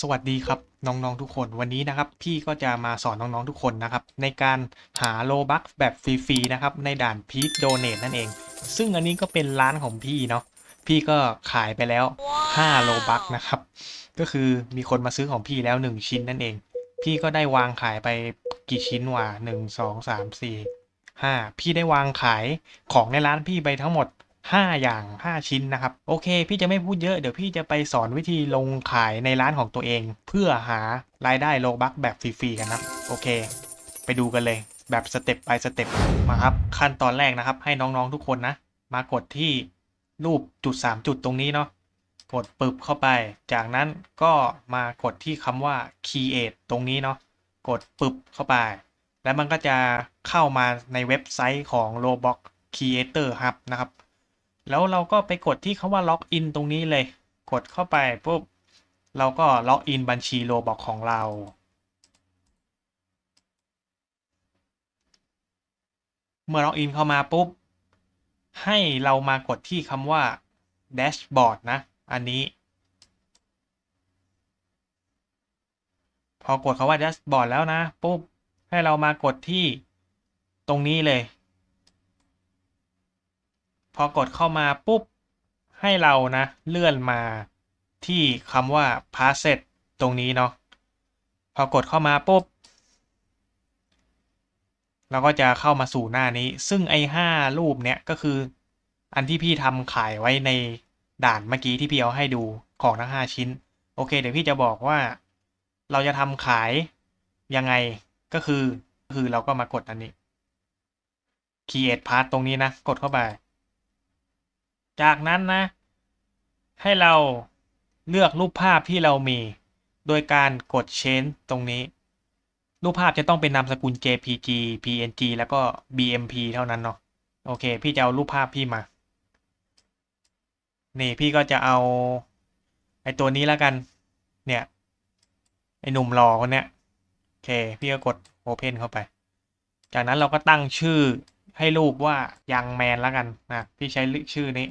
สวัสดีครับน้องๆทุกคนวันนี้นะครับ พี่ก็จะมาสอนน้องๆทุกคนนะครับ ในการหาโลบัคแบบฟรีๆนะครับ ในด่านพีคโดเน e นั่นเอง ซึ่งอันนี้ก็เป็นร้านของพี่เนาะพี่ก็ขายไปแล้ว 5 โลบัคนะครับ ก็คือมีคนมาซื้อของพี่แล้ว 1 ชิ้นนั่นเอง พี่ก็ได้วางขายไปกี่ชิ้นวะหนึ่งสองสามสี่ห้าพี่ได้วางขายของในร้านพี่ไปทั้งหมด 5 อย่าง 5 ชิ้นนะครับ โอเค พี่จะไม่พูดเยอะ เดี๋ยวพี่จะไปสอนวิธีลงขายในร้านของตัวเอง เพื่อหารายได้โลบักแบบฟรีๆกันนะโอเค ไปดูกันเลยแบบสเต็ปไปสเต็ปมาครับ ขั้นตอนแรกนะครับ ให้น้องๆทุกคนนะ มากดที่รูปจุด 3 จุดตรงนี้เนาะกดปึบเข้าไป จากนั้นก็มากดที่คำว่า create ตรงนี้เนาะกดปึบเข้าไป แล้วมันก็จะเข้ามาในเว็บไซต์ของ Roblox Creator Hub นะครับ แล้วเราก็ไปกดที่คาว่าล็อกอินตรงนี้เลย กดเข้าไปปุ๊บ เราก็ล็อกอินบัญชีโลบอกของเรา เมื่อล็อกอินเข้ามาปุ๊บ ให้เรามากดที่คำว่าแดชบอร์ดนะ อันนี้ พอกดคาว่าแดชบอร์ดแล้วนะปุ๊บ ให้เรามากดที่ตรงนี้เลย พอกดเข้ามาปุ๊บ ให้เรานะ เลื่อนมาที่คำว่า Passet ตรงนี้เนาะพอกดเข้ามาปุ๊บ เราก็จะเข้ามาสู่หน้านี้ ซึ่งไอ้ห้ารูปเนี้ยก็คือ อันที่พี่ทำขายไว้ในด่านเมื่อกี้ที่พี่เอาให้ดูของทั้งห้าชิ้น โอเค เดี๋ยวพี่จะบอกว่า เราจะทำขายยังไงก็คือ คือเราก็มากดอันนี้ create part ตรงนี้นะ กดเข้าไป จากนั้นนะ ให้เราเลือกรูปภาพที่เรามี โดยการกด change ตรงนี้ รูปภาพจะต้องเป็นนามสกุล JPG PNG แล้วก็ BMP เท่านั้นเนาะโอเค พี่จะเอารูปภาพพี่มา นี่พี่ก็จะเอาไอตัวนี้แล้วกัน เนี่ย ไอหนุ่มหล่อคนเนี้ยโอเค พี่ก็กด Open เข้าไป จากนั้นเราก็ตั้งชื่อให้รูปว่ายังแมนแล้วกันนะ พี่ใช้ชื่อนี้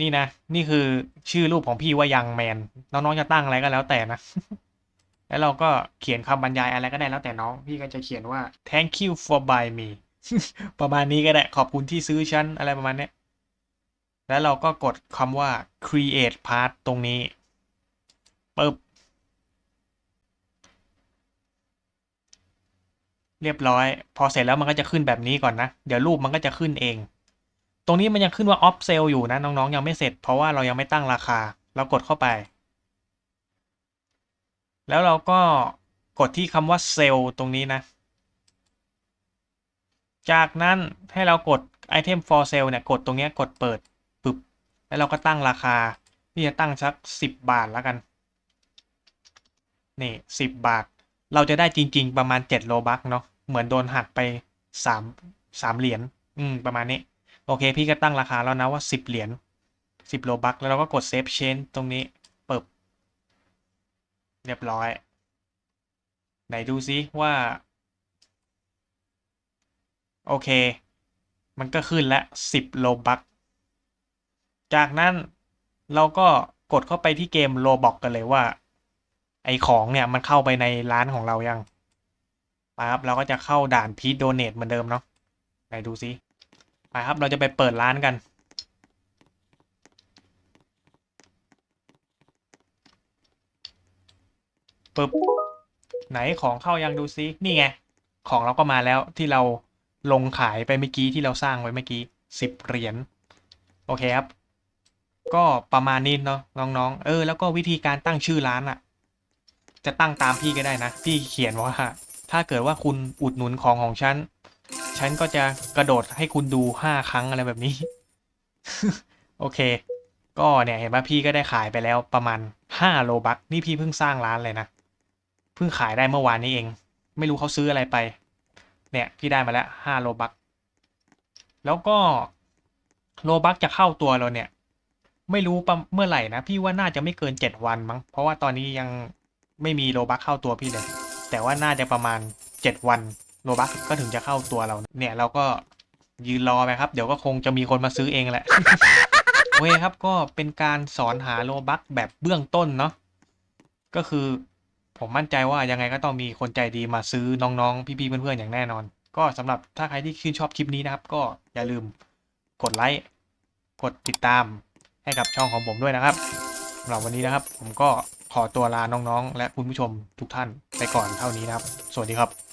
นี่นะ นี่คือชื่อรูปของพี่ว่ายังแมน น้องๆจะตั้งอะไรก็แล้วแต่นะ แล้วเราก็เขียนคำบรรยายอะไรก็ได้แล้วแต่น้อง พี่ก็จะเขียนว่า thank you for buy me ประมาณนี้ก็ได้ ขอบคุณที่ซื้อฉันอะไรประมาณนี้แล้วเราก็กดคำว่า create part ตรงนี้ปึ๊บเรียบร้อย พอเสร็จแล้วมันก็จะขึ้นแบบนี้ก่อนนะ เดี๋ยวรูปมันก็จะขึ้นเอง ตรงนี้มันยังขึ้นว่า off sale อยู่นะน้องๆ ยังไม่เสร็จ เพราะว่าเรายังไม่ตั้งราคา เรากดเข้าไป แล้วเราก็กดที่คำว่า sell ตรงนี้นะ จากนั้นให้เรากด item for sale เนี่ย กดตรงนี้กดเปิดปึ๊บ แล้วเราก็ตั้งราคาพี่จะตั้งสัก 10 บาทแล้วกัน นี่ 10 บาท เราจะได้จริง ๆ ประมาณ7โลบัคเนาะ เหมือนโดนหักไป3 3เหรียญ อืม ประมาณนี้ โอเค พี่ก็ตั้งราคาแล้วนะว่า 10 เหรียญ10โลบัคแล้วเราก็กด save change ตรงนี้เปิบเรียบร้อย ไหนดูซิว่า โอเค มันก็ขึ้นล้ว10โลบัคจากนั้นเราก็กดเข้าไปที่เกมโลบอกกันเลยว่า ไอของเนี่ยมันเข้าไปในร้านของเรายังปครับเราก็จะเข้าด่านพีทโดเนทเหมือนเดิมเนาะไหนดูซิ ไปครับ เราจะไปเปิดร้านกัน ปึ๊บ ไหนของเข้ายังดูซินี่ไง ของเราก็มาแล้วที่เราลงขายไปเมื่อกี้ที่เราสร้างไว้เมื่อกี้สิบเหรียญ โอเคครับ ก็ประมาณนี้เนาะน้องๆ เออ แล้วก็วิธีการตั้งชื่อร้านอะจะตั้งตามพี่ก็ได้นะ พี่เขียนว่า ถ้าเกิดว่าคุณอุดหนุนของของฉัน ฉันก็จะกระโดดให้คุณดูห้าครั้งอะไรแบบนี้ โอเค ก็เนี่ยเห็นป่ะพี่ก็ได้ขายไปแล้วประมาณห้าโลบัคนี่พี่เพิ่งสร้างร้านเลยนะ เพิ่งขายได้เมื่อวานนี้เอง ไม่รู้เขาซื้ออะไรไป เนี่ยพี่ได้มาแล้วห้าโลบัคแล้วก็โลบัคจะเข้าตัวเราเนี่ย ไม่รู้เมื่อไหร่นะ พี่ว่าน่าจะไม่เกินเจ็ดวันมั้ง เพราะว่าตอนนี้ยังไม่มีโลบัคเข้าตัวพี่เลย แต่ว่าน่าจะประมาณเจ็ดวัน โลบัคก็ถึงจะเข้าตัวเรา เนี่ยเราก็ยืนรอไปครับ เดี๋ยวก็คงจะมีคนมาซื้อเองแหละ โอเคครับก็เป็นการสอนหาโลบัคแบบเบื้องต้นเนาะ ก็คือผมมั่นใจว่ายังไงก็ต้องมีคนใจดีมาซื้อน้องๆ พี่ๆ เพื่อนๆ อย่างแน่นอน ก็สำหรับถ้าใครที่ชื่นชอบคลิปนี้นะครับ ก็อย่าลืมกดไลค์ กดติดตามให้กับช่องของผมด้วยนะครับสำหรับวันนี้นะครับ ผมก็ขอตัวลาน้องๆ และคุณผู้ชมทุกท่านไปก่อนเท่านี้นะครับ สวัสดีครับ